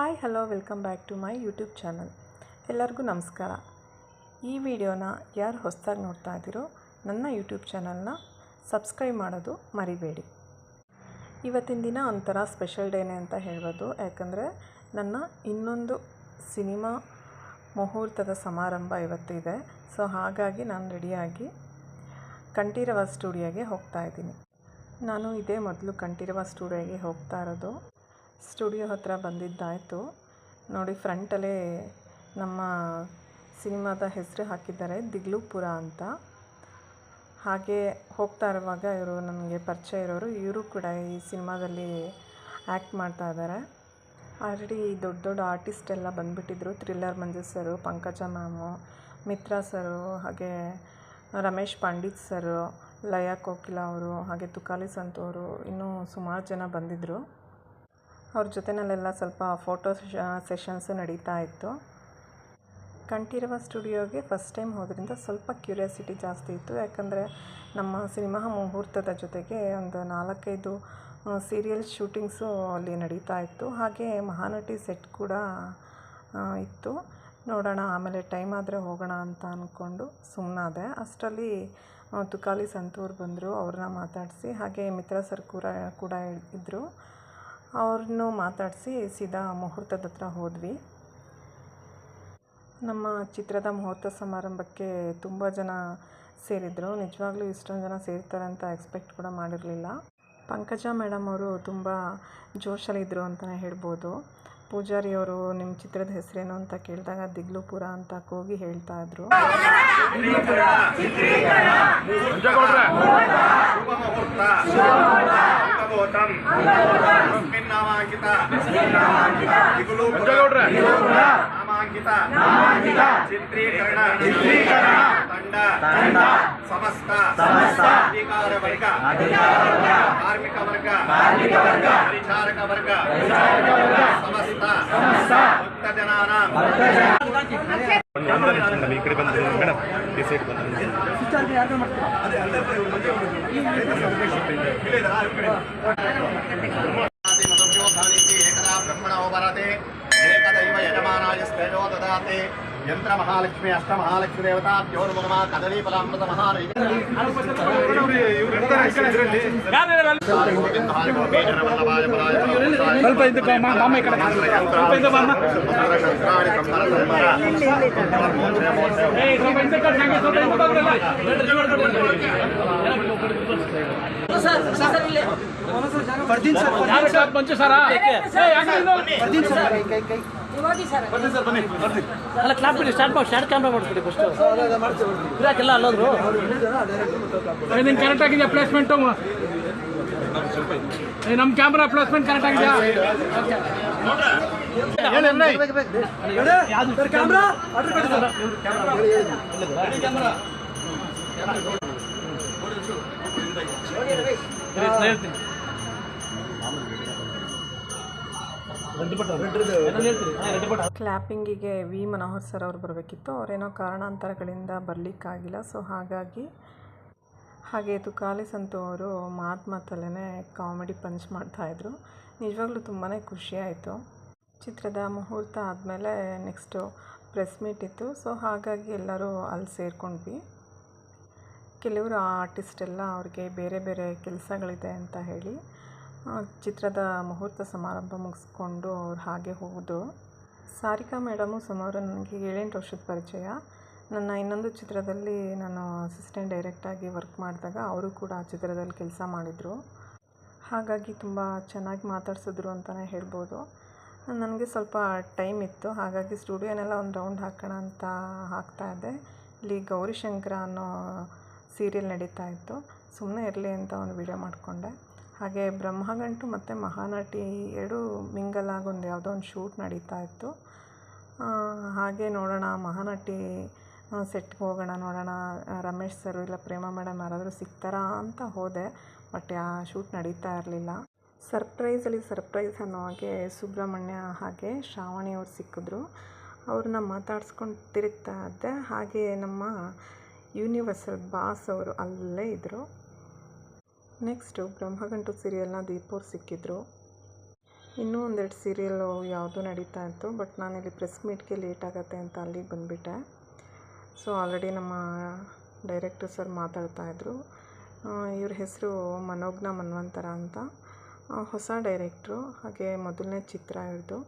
Hi hello, welcome back to my YouTube channel. ಎಲ್ಲರಿಗೂ ನಮಸ್ಕಾರ. ಈ ವಿಡಿಯೋನ ಯಾರು ಹೊಸದಾಗಿ ನೋಡ್ತಾ ಇದ್ದೀರೋ ನನ್ನ ಯೂಟ್ಯೂಬ್ ಚಾನಲ್ನ ಸಬ್ಸ್ಕ್ರೈಬ್ ಮಾಡೋದು ಮರಿಬೇಡಿ. ಇವತ್ತಿನ ದಿನ ಒಂಥರ ಸ್ಪೆಷಲ್ ಡೇನೆ ಅಂತ ಹೇಳ್ಬೋದು. ಯಾಕಂದರೆ ನನ್ನ ಇನ್ನೊಂದು ಸಿನಿಮಾ ಮುಹೂರ್ತದ ಸಮಾರಂಭ ಇವತ್ತಿದೆ ಸೊ, ಹಾಗಾಗಿ ನಾನು ರೆಡಿಯಾಗಿ ಕಂಠೀರವ ಸ್ಟುಡಿಯೋಗೆ ಹೋಗ್ತಾ ಇದ್ದೀನಿ. ನಾನು ಇದೇ ಮೊದಲು ಕಂಠೀರವ ಸ್ಟುಡಿಯೋಗೆ ಹೋಗ್ತಾ ಇರೋದು. ಸ್ಟುಡಿಯೋ ಹತ್ರ ಬಂದಿದ್ದಾಯಿತು. ನೋಡಿ, ಫ್ರಂಟಲ್ಲೇ ನಮ್ಮ ಸಿನಿಮಾದ ಹೆಸರು ಹಾಕಿದ್ದಾರೆ ದಿಗ್ಲುಪುರ ಅಂತ. ಹಾಗೆ ಹೋಗ್ತಾ ಇರುವಾಗ ಇವರು ನನಗೆ ಪರಿಚಯ ಇರೋರು. ಇವರು ಕೂಡ ಈ ಸಿನಿಮಾದಲ್ಲಿ ಆ್ಯಕ್ಟ್ ಮಾಡ್ತಾ ಇದ್ದಾರೆ. ಆಲ್ರೆಡಿ ದೊಡ್ಡ ದೊಡ್ಡ ಆರ್ಟಿಸ್ಟ್ ಎಲ್ಲ ಬಂದುಬಿಟ್ಟಿದ್ರು. Thriller Manju sir, Pankaja ma'am, Mitra sir, ಹಾಗೆ ರಮೇಶ್ ಪಂಡಿತ್ ಸರು, ಲಯ ಕೋಕಿಲ ಅವರು, ಹಾಗೆ ತುಕಾಲಿ ಸಂತು ಅವರು ಇನ್ನೂ ಸುಮಾರು ಜನ ಬಂದಿದ್ದರು ಅವ್ರ ಜೊತೆನಲ್ಲೆಲ್ಲ ಸ್ವಲ್ಪ ಫೋಟೋ ಸೆಷನ್ಸು ನಡೀತಾ ಇತ್ತು. ಕಂಠೀರವ ಸ್ಟುಡಿಯೋಗೆ ಫಸ್ಟ್ ಟೈಮ್ ಹೋದ್ರಿಂದ ಸ್ವಲ್ಪ ಕ್ಯೂರಿಯಾಸಿಟಿ ಜಾಸ್ತಿ ಇತ್ತು. ಯಾಕಂದರೆ ನಮ್ಮ ಸಿನಿಮಾ ಮುಹೂರ್ತದ ಜೊತೆಗೆ ಒಂದು ನಾಲ್ಕೈದು ಸೀರಿಯಲ್ ಶೂಟಿಂಗ್ಸು ಅಲ್ಲಿ ನಡೀತಾ ಇತ್ತು. ಹಾಗೆ ಮಹಾನಟಿ ಸೆಟ್ ಕೂಡ ಇತ್ತು. ನೋಡೋಣ, ಆಮೇಲೆ ಟೈಮ್ ಆದರೆ ಹೋಗೋಣ ಅಂತ ಅಂದ್ಕೊಂಡು ಸುಮ್ಮನಾದೆ ಅಷ್ಟರಲ್ಲಿ ತುಕಾಲಿ ಸಂತೂರ್ ಬಂದರು, ಅವ್ರನ್ನ ಮಾತಾಡಿಸಿ. ಹಾಗೆ ಮಿತ್ರ ಸರ್ ಕೂಡ ಕೂಡ ಇದ್ದರು ಅವ್ರನ್ನೂ ಮಾತಾಡಿಸಿ ಸೀದಾ ಮುಹೂರ್ತದ ಹತ್ರ ಹೋದ್ವಿ. ನಮ್ಮ ಚಿತ್ರದ ಮುಹೂರ್ತ ಸಮಾರಂಭಕ್ಕೆ ತುಂಬ ಜನ ಸೇರಿದರು. ನಿಜವಾಗ್ಲೂ ಇಷ್ಟೊಂದು ಜನ ಸೇರ್ತಾರೆ ಅಂತ ಎಕ್ಸ್ಪೆಕ್ಟ್ ಕೂಡ ಮಾಡಿರಲಿಲ್ಲ. ಪಂಕಜ ಮೇಡಮ್ ಅವರು ತುಂಬ ಜೋಶಲ್ಲಿದ್ದರು ಅಂತಲೇ ಹೇಳ್ಬೋದು. ಪೂಜಾರಿಯವರು ನಿಮ್ಮ ಚಿತ್ರದ ಹೆಸರೇನು ಅಂತ ಕೇಳಿದಾಗ ದಿಗ್ಲುಪುರ ಅಂತ ಕೂಗಿ ಹೇಳ್ತಾ ಇದ್ರು. చిత్రీకరణ చిత్రీకరణ తండ తండ సమస్త సమస్త అధికార వర్గ అధికార వర్గ కార్మిక వర్గ కార్మిక వర్గ పరిచారక వర్గ పరిచారక వర్గ సమస్త సమస్త భక్త జనాన భక్త జనాన ఇక్కడ ಬಂದ್ರೆ ಮೇಡಮ್ ಈ ಸೈಡ್ ಬಂದ್ರೆ ಅದೇ ಅಲ್ಲೇ ಮಂಜು ಇಲ್ಲ శ్రేయో దాతే యంత్ర మహాలక్ష్మి అష్ట మహాలక్ష్మి దేవతాభ్యోర్ముఖమ కదలీఫలామృత మహారీ పర్దిన్ సార్ పర్దిన్ సార్ పంచు సారా పర్దిన్ సార్ ಅಲ್ಲ ಕ್ಲಾಪ್ ಬಿಡಿ ಸ್ಟಾರ್ಟ್ ಮಾಡಿ ಸ್ಟಾರ್ಟ್ ಕ್ಯಾಮ್ರಾ ಮಾಡ್ಬಿಡಿ ಫಸ್ಟ್ ಇರಾಕೆಲ್ಲ ಅಲ್ಲೋದ್ರು ನಿಮ್ಗೆ ನಿನ್ ಕರೆಕ್ಟ್ ಆಗಿದೆ ಪ್ಲೇಸ್ಮೆಂಟು ನಮ್ಮ ಕ್ಯಾಮ್ರಾ ಪ್ಲೇಸ್ಮೆಂಟ್ ಕರೆಕ್ಟ್ ಆಗಿದೆಯಾ ಹೇಳ್ತೀನಿ. ಕ್ಲ್ಯಾಪಿಂಗಿಗೆ ವಿ ಮನೋಹರ್ ಸರ್ ಅವರು ಬರಬೇಕಿತ್ತು. ಅವರೇನೋ ಕಾರಣಾಂತರಗಳಿಂದ ಬರಲಿಕ್ಕಾಗಿಲ್ಲ. ಸೊ ಹಾಗಾಗಿ ಹಾಗೆ ತುಕಾಲಿ ಸಂತು ಅವರು ಮಾತು ಮಾತಲ್ಲೇ ಕಾಮಿಡಿ ಪಂಚ್ ಮಾಡ್ತಾಯಿದ್ರು ನಿಜವಾಗ್ಲೂ ತುಂಬಾ ಖುಷಿಯಾಯಿತು ಚಿತ್ರದ ಮುಹೂರ್ತ ಆದಮೇಲೆ ನೆಕ್ಸ್ಟು ಪ್ರೆಸ್ ಮೀಟ್ ಇತ್ತು. ಸೊ ಹಾಗಾಗಿ ಎಲ್ಲರೂ ಅಲ್ಲಿ ಸೇರ್ಕೊಂಡ್ವಿ. ಕೆಲವರು ಆರ್ಟಿಸ್ಟ್ ಎಲ್ಲ ಅವ್ರಿಗೆ ಬೇರೆ ಬೇರೆ ಕೆಲಸಗಳಿದೆ ಅಂತ ಹೇಳಿ. ಚಿತ್ರದ ಮುಹೂರ್ತ ಸಮಾರಂಭ ಮುಗಿಸ್ಕೊಂಡು ಅವ್ರು ಹಾಗೆ ಹೋಗೋದು ಸಾರಿಕಾ ಮೇಡಮು ಸುಮಾರು ನನಗೆ ಏಳೆಂಟು ವರ್ಷದ ಪರಿಚಯ. ನನ್ನ ಇನ್ನೊಂದು ಚಿತ್ರದಲ್ಲಿ ನಾನು ಅಸಿಸ್ಟೆಂಟ್ ಡೈರೆಕ್ಟಾಗಿ ವರ್ಕ್ ಮಾಡಿದಾಗ ಅವರು ಕೂಡ ಆ ಚಿತ್ರದಲ್ಲಿ ಕೆಲಸ ಮಾಡಿದರು. ಹಾಗಾಗಿ ತುಂಬ ಚೆನ್ನಾಗಿ ಮಾತಾಡ್ಸಿದ್ರು ಅಂತಲೇ ಹೇಳ್ಬೋದು. ನನಗೆ ಸ್ವಲ್ಪ ಟೈಮ್ ಇತ್ತು. ಹಾಗಾಗಿ ಸ್ಟುಡಿಯೋನೆಲ್ಲ ಒಂದು ರೌಂಡ್ ಹಾಕೋಣ ಅಂತ ಹಾಕ್ತಾ ಇದ್ದೆ ಇಲ್ಲಿ ಗೌರಿಶಂಕರ ಅನ್ನೋ ಸೀರಿಯಲ್ ನಡೀತಾ ಇತ್ತು. ಸುಮ್ಮನೆ ಇರಲಿ ಅಂತ ಒಂದು ವಿಡಿಯೋ ಮಾಡಿಕೊಂಡೆ. ಹಾಗೆ ಬ್ರಹ್ಮಗಂಟು ಮತ್ತು ಮಹಾನಟಿ ಎರಡೂ ಮಿಂಗಲ್ ಆಗೊಂದು ಯಾವುದೋ ಒಂದು ಶೂಟ್ ನಡೀತಾ ಇತ್ತು. ಹಾಗೆ ನೋಡೋಣ, ಮಹಾನಟಿ ಸೆಟ್ಗೆ ಹೋಗೋಣ, ನೋಡೋಣ, ರಮೇಶ್ ಸರು ಇಲ್ಲ ಪ್ರೇಮ ಮೇಡಮ್ ಯಾರಾದರೂ ಸಿಗ್ತಾರಾ ಅಂತ ಹೋದೆ ಬಟ್ ಆ ಶೂಟ್ ನಡೀತಾ ಇರಲಿಲ್ಲ. ಸರ್ಪ್ರೈಸಲ್ಲಿ ಸರ್ಪ್ರೈಸ್ ಅನ್ನೋ ಹಾಗೆ ಸುಬ್ರಹ್ಮಣ್ಯ ಹಾಗೆ ಶ್ರಾವಣಿ ಅವ್ರು ಸಿಕ್ಕಿದ್ರು. ಅವ್ರನ್ನ ಮಾತಾಡ್ಸ್ಕೊಂಡು ತಿರುಗ್ತಾ ಇದ್ದೆ. ಹಾಗೆ ನಮ್ಮ ಯೂನಿವರ್ಸಲ್ ಬಾಸ್ ಅವರು ಅಲ್ಲೇ ಇದ್ದರು ನೆಕ್ಸ್ಟು ಬ್ರಹ್ಮಗಂಟು ಸೀರಿಯಲ್ನ ದೀಪವ್ರು ಸಿಕ್ಕಿದ್ರು. ಇನ್ನೂ ಒಂದೆರಡು ಸೀರಿಯಲ್ಲು ಯಾವುದೂ ನಡೀತಾ ಇತ್ತು ಬಟ್ ನಾನಿಲ್ಲಿ ಪ್ರೆಸ್ ಮೀಟ್ಗೆ ಲೇಟ್ ಆಗುತ್ತೆ ಅಂತ ಅಲ್ಲಿಗೆ ಬಂದುಬಿಟ್ಟೆ. ಸೊ ಆಲ್ರೆಡಿ ನಮ್ಮ ಡೈರೆಕ್ಟರ್ ಸರ್ ಮಾತಾಡ್ತಾಯಿದ್ರು ಇವ್ರ ಹೆಸರು ಮನೋಜ್ಞ ಮನ್ವಂತರ ಅಂತ. ಹೊಸ ಡೈರೆಕ್ಟ್ರು ಹಾಗೆ ಮೊದಲನೇ ಚಿತ್ರ ಇರೋದು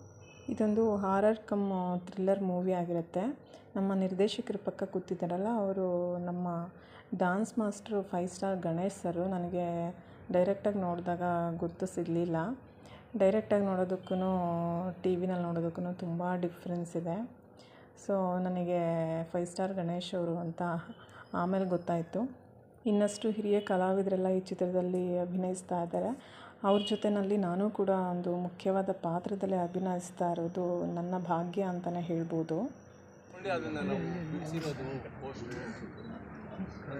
ಇದೊಂದು ಹಾರರ್ ಕಮ್ ಥ್ರಿಲ್ಲರ್ ಮೂವಿ ಆಗಿರುತ್ತೆ. ನಮ್ಮ ನಿರ್ದೇಶಕರ ಪಕ್ಕ ಕೂತಿದ್ದಾರಲ್ಲ, ಅವರು ನಮ್ಮ dance master five star Ganesh sir ನನಗೆ ಡೈರೆಕ್ಟಾಗಿ ನೋಡಿದಾಗ ಗೊತ್ತು ಸಿಗಲಿಲ್ಲ. ಡೈರೆಕ್ಟಾಗಿ ನೋಡೋದಕ್ಕೂ ಟಿ ವಿನಲ್ಲಿ ನೋಡೋದಕ್ಕೂ ತುಂಬ ಡಿಫ್ರೆನ್ಸ್ ಇದೆ. ಸೊ, ನನಗೆ ಫೈವ್ ಸ್ಟಾರ್ ಗಣೇಶ್ ಅವರು ಅಂತ ಆಮೇಲೆ ಗೊತ್ತಾಯಿತು. ಇನ್ನಷ್ಟು ಹಿರಿಯ ಕಲಾವಿದರೆಲ್ಲ ಈ ಚಿತ್ರದಲ್ಲಿ ಅಭಿನಯಿಸ್ತಾ ಇದ್ದಾರೆ. ಅವ್ರ ಜೊತೆಯಲ್ಲಿ ನಾನು ಕೂಡ ಒಂದು ಮುಖ್ಯವಾದ ಪಾತ್ರದಲ್ಲಿ ಅಭಿನಯಿಸ್ತಾ ಇರೋದು ನನ್ನ ಭಾಗ್ಯ ಅಂತಲೇ ಹೇಳ್ಬೋದು.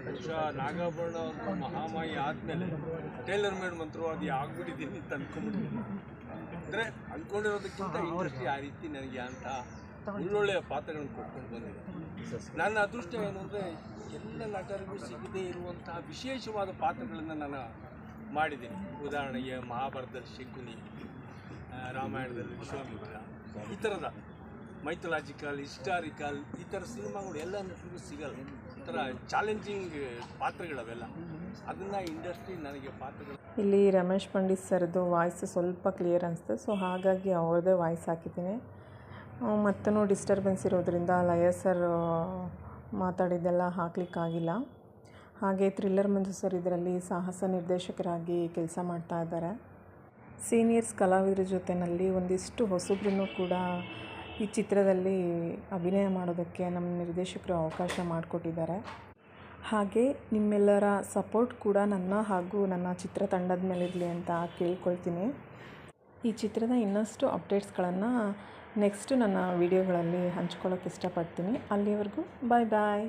ಬಹುಶಃ ನಾಗಾಭರಣ ಅಂತ ಮಹಾಮಾಯಿ ಆದಮೇಲೆ ಟೇಲರ್ ಮೇಡ್ ಮಂತ್ರವಾದಿ ಆಗ್ಬಿಟ್ಟಿದ್ದೀನಿ ಅಂತ ಅನ್ಕೊಂಡ್ಬಿಟ್ಟಿದ್ದೀನಿ ಅಂದರೆ ಅಂದ್ಕೊಂಡಿರೋದಕ್ಕಿಂತ ಇಂಡಸ್ಟ್ರಿ ಆ ರೀತಿ ನನಗೆ ಅಂತ ಒಳ್ಳೊಳ್ಳೆಯ ಪಾತ್ರಗಳನ್ನು ಕೊಟ್ಕೊಂಡು ಬಂದಿದೆ. ನನ್ನ ಅದೃಷ್ಟ ಏನು ಅಂದರೆ ಎಲ್ಲ ನಟರಿಗೂ ಸಿಗದೇ ಇರುವಂತಹ ವಿಶೇಷವಾದ ಪಾತ್ರಗಳನ್ನು ನಾನು ಮಾಡಿದ್ದೀನಿ. ಉದಾಹರಣೆಗೆ ಮಹಾಭಾರತದಲ್ಲಿ ಶಕುನಿ ರಾಮಾಯಣದಲ್ಲಿ ವಿಶ್ವಾಮಿತ್ರ ಈ ಥರದ ಮೈಥಲಾಜಿಕಲ್ ಹಿಸ್ಟಾರಿಕಲ್ ಈ ಥರ ಸಿನಿಮಾಗಳು ಎಲ್ಲ ನಟರಿಗೂ ಸಿಗಲ್ಲ. ಒಂಥರ ಚಾಲೆಂಜಿಂಗ್ ಪಾತ್ರಗಳವೆಲ್ಲ. ಅದನ್ನು ಇಂಡಸ್ಟ್ರಿ ನನಗೆ ಪಾತ್ರಗಳು ಇಲ್ಲಿ ರಮೇಶ್ ಪಂಡಿತ್ ಸರ್ದು ವಾಯ್ಸ್ ಸ್ವಲ್ಪ ಕ್ಲಿಯರ್ ಅನಿಸ್ತು. ಸೊ ಹಾಗಾಗಿ ಅವ್ರದ್ದೇ ವಾಯ್ಸ್ ಹಾಕಿದ್ದೀನಿ. ಮತ್ತೂ ಡಿಸ್ಟರ್ಬೆನ್ಸ್ ಇರೋದ್ರಿಂದ ಲಯ ಸರ್ ಮಾತಾಡಿದ್ದೆಲ್ಲ ಹಾಕ್ಲಿಕ್ಕಾಗಿಲ್ಲ ಹಾಗೆ ಥ್ರಿಲ್ಲರ್ ಮಂಜು ಸರ್ ಇದರಲ್ಲಿ ಸಾಹಸ ನಿರ್ದೇಶಕರಾಗಿ ಕೆಲಸ ಮಾಡ್ತಾ ಇದ್ದಾರೆ. ಸೀನಿಯರ್ಸ್ ಕಲಾವಿದರ ಜೊತೆಯಲ್ಲಿ ಒಂದಿಷ್ಟು ಹೊಸಬ್ರನ್ನು ಕೂಡ ಈ ಚಿತ್ರದಲ್ಲಿ ಅಭಿನಯ ಮಾಡೋದಕ್ಕೆ ನಮ್ಮ ನಿರ್ದೇಶಕರು ಅವಕಾಶ ಮಾಡಿಕೊಟ್ಟಿದ್ದಾರೆ. ಹಾಗೆ ನಿಮ್ಮೆಲ್ಲರ ಸಪೋರ್ಟ್ ಕೂಡ ನನ್ನ ಹಾಗೂ ನನ್ನ ಚಿತ್ರತಂಡದ ಮೇಲಿರಲಿ ಅಂತ ಕೇಳ್ಕೊಳ್ತೀನಿ. ಈ ಚಿತ್ರದ ಇನ್ನಷ್ಟು ಅಪ್ಡೇಟ್ಸ್ಗಳನ್ನು ನೆಕ್ಸ್ಟ್ ನನ್ನ ವಿಡಿಯೋಗಳಲ್ಲಿ ಹಂಚ್ಕೊಳ್ಳೋಕ್ಕೆ ಇಷ್ಟಪಡ್ತೀನಿ. ಅಲ್ಲಿವರೆಗೂ ಬಾಯ್ ಬಾಯ್.